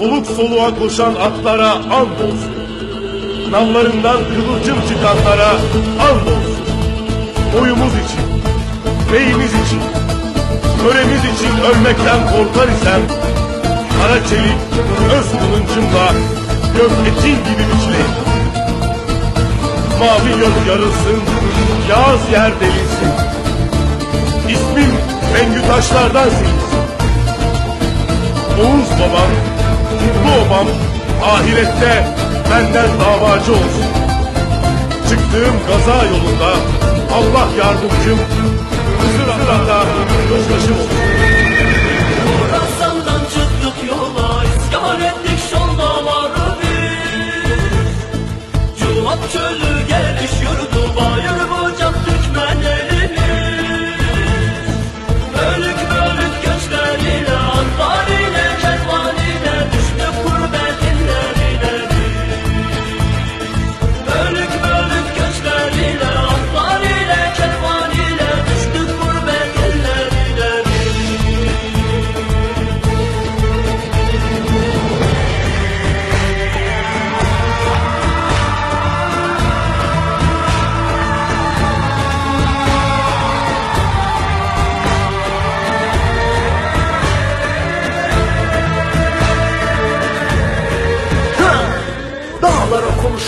soluk soluğa koşan atlara and olsun. Nallarından kıvılcım çıkanlara and olsun. Oyumuz için, beyimiz için, töremiz için ölmekten korkar isem, kara çelik öz kılıncımla gök etin gibi biçileyim. Mavi gök yarılsın, yağız yer delinsin. İsmim Bengü taşlardan silinsin. Oğuz babam, mutlu obam, ahirette benden davacı olsun. Çıktığım gaza yolunda Allah yardımcım, Hızır Ata'da gözbaşım olsun. Çıktık yola isyan ettik biz Cumat çölü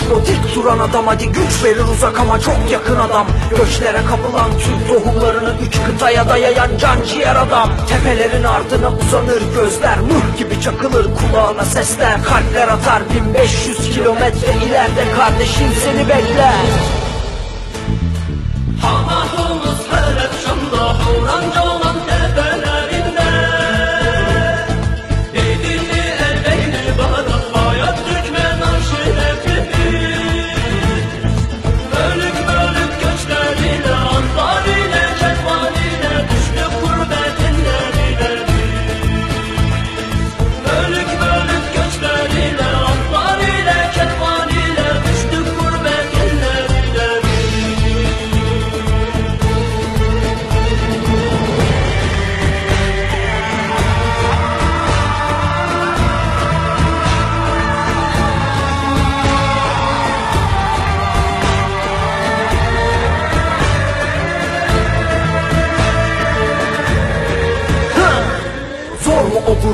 Konuşma dik duran adam hadi güç verir uzak ama çok yakın adam. Göçlere kapılan Türk tohumlarını üç kıtaya dayayan can ciğer adam. Tepelerin ardına uzanır gözler mıh gibi çakılır kulağına sesler. Kalpler atar 1500 kilometre ileride kardeşin seni bekler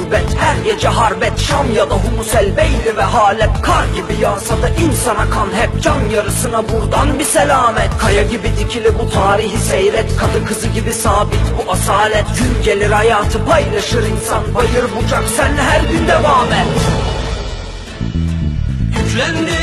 gurbet her gece harbet Şam ya da Humusel Beyli ve Halep Kar gibi yağsa da insana kan hep Can yarısına buradan bir selamet. Kaya gibi dikili bu tarihi seyret Kadı kızı gibi sabit bu asalet. Gün gelir hayatı paylaşır insan Bayır bucak sen her gün devam et. Yüklendi